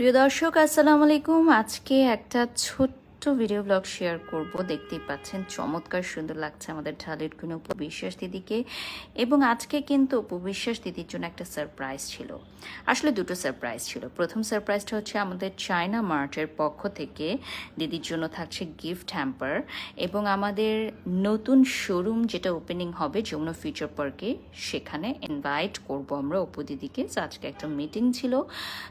প্রিয় দর্শক আসসালামু আলাইকুম। আজকে একটা ছোট্ট ভিডিও ব্লগ শেয়ার করব। দেখতেই পাচ্ছেন, চমৎকার সুন্দর লাগছে আমাদের ঢালের কোনো উপবিশ্বাস দিদিকে। এবং আজকে কিন্তু উপবিশ্বাস দিদির জন্য একটা সারপ্রাইজ ছিল। আসলে দুটো সারপ্রাইজ ছিল। প্রথম সারপ্রাইজটা হচ্ছে আমাদের চায়না মার্টের পক্ষ থেকে দিদির জন্য থাকছে গিফট হ্যাম্পার এবং আমাদের নতুন শোরুম যেটা ওপেনিং হবে যমুনা ফিউচার পার্কে সেখানে ইনভাইট করব আমরা অপু দিদিকে। আজকে একটা মিটিং ছিল।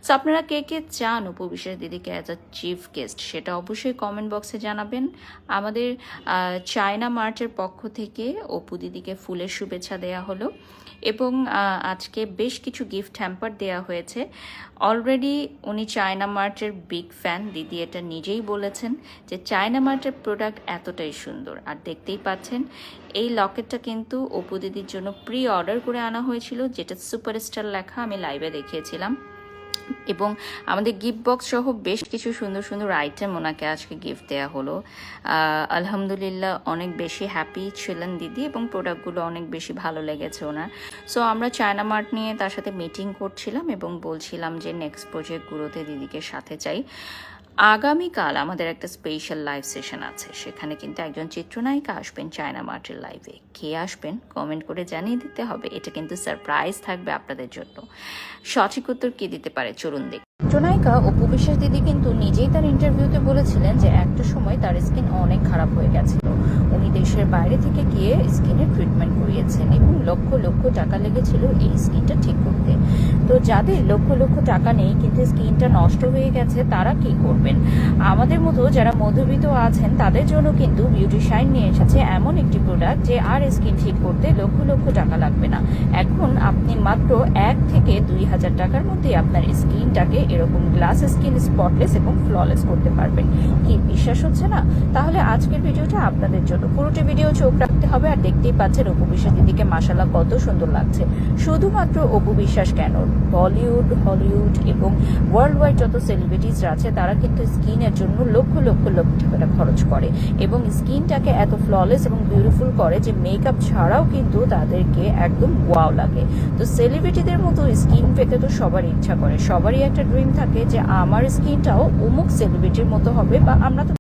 সো আপনারা কে কে চান উপবিশ্বাস দিদিকে অ্যাজ আ চিফ গেস্ট সেটা অবশ্যই কমেন্ট বক্সে জানাবেন। আমাদের চায়না মার্টের পক্ষ থেকে অপু দিদিকে ফুলের শুভেচ্ছা দেয়া হলো এবং আজকে বেশ কিছু গিফট হ্যাম্পার দেয়া হয়েছে। অলরেডি উনি চায়না মার্টের বিগ ফ্যান দিদি এটা নিজেই বলেছেন যে চায়না মার্টের প্রোডাক্ট এতটাই সুন্দর। আর দেখতেই পাচ্ছেন, এই লকেটটা কিন্তু অপু দিদির জন্য প্রি অর্ডার করে আনা হয়েছিল, যেটা সুপারস্টার লেখা আমি লাইভে দেখিয়েছিলাম। এবং আমাদের গিফট বক্স সহ বেশ কিছু সুন্দর সুন্দর আইটেম ওনাকে আজকে গিফট দেওয়া হলো। আলহামদুলিল্লাহ অনেক বেশি হ্যাপি ছিলেন দিদি এবং প্রোডাক্টগুলো অনেক বেশি ভালো লেগেছে ওনার। সো আমরা চায়না মার্ট নিয়ে তার সাথে মিটিং করছিলাম এবং বলছিলাম যে নেক্সট প্রজেক্টগুলোতে দিদিকে সাথে চাই। আগামীকাল আমাদের একটা স্পেশাল লাইভ সেশন আছে। সেখানে কিন্তু একজন চিত্রনায়িকা আসবেন চায়না মার্টের লাইভে কে আসবেন কমেন্ট করে জানিয়ে দিতে হবে। এটা কিন্তু সারপ্রাইজ থাকবে আপনাদের জন্য। সঠিক উত্তর কি দিতে পারে? চলুন দেখ। চিত্রনায়িকা অপু বিশ্বাস দিদি কিন্তু নিজেই তার ইন্টারভিউতে বলেছিলেন যে একটা সময় তার স্কিন অনেক খারাপ হয়ে গেছিল। উনি দেশের বাইরে থেকে গিয়ে স্কিনের ট্রিটমেন্ট করিয়েছেন এবং লক্ষ লক্ষ টাকা লেগেছিল এই স্কিনটা ঠিক করতে। তো যাদের লক্ষ লক্ষ টাকা নেই, কিন্তু স্কিনটা নষ্ট হয়ে গেছে, তারা কি করবেন? আমাদের মতো যারা মধ্যবিত্ত আছেন, তাদের জন্য কিন্তু বিউটি শাইন নিয়ে এসেছে এমন একটি প্রোডাক্ট যে আর স্কিন ঠিক করতে লক্ষ লক্ষ টাকা লাগবে না। এখন আপনি মাত্র এক থেকে দুই হাজার টাকার মধ্যে আপনার স্কিনটাকে এরকম গ্লাস স্কিন স্পটলেস এবং ফ্ললেস করতে পারবেন। কি বিশ্বাস হচ্ছে না? তাহলে আজকের ভিডিওটা আপনাদের জন্য। পুরোটি ভিডিও চোখ রাখতে হবে আর দেখতেই পাচ্ছেন অপু দিদিকে মাসাল্লাহ কত সুন্দর লাগছে। শুধুমাত্র অপু বিশ্বাস কেন? বলিউড, হলিউড এবং ওয়ার্ল্ড ওয়াইড যত সেলিব্রিটিসরা আছে, তারা কিন্তু স্কিনের জন্য লক্ষ লক্ষ লক্ষ টাকা খরচ করে এবং স্কিনটাকে এত ফ্ললেস এবং বিউটিফুল করে যে মেকআপ ছাড়াও কিন্তু তাদেরকে একদম ওয়াও লাগে। তো সেলিব্রিটিদের মতো স্কিন পেতে তো সবারই ইচ্ছা করে। সবারই একটা ড্রিম থাকে যে আমার স্কিনটাও অমুক সেলিব্রিটির মতো হবে বা আমরা তো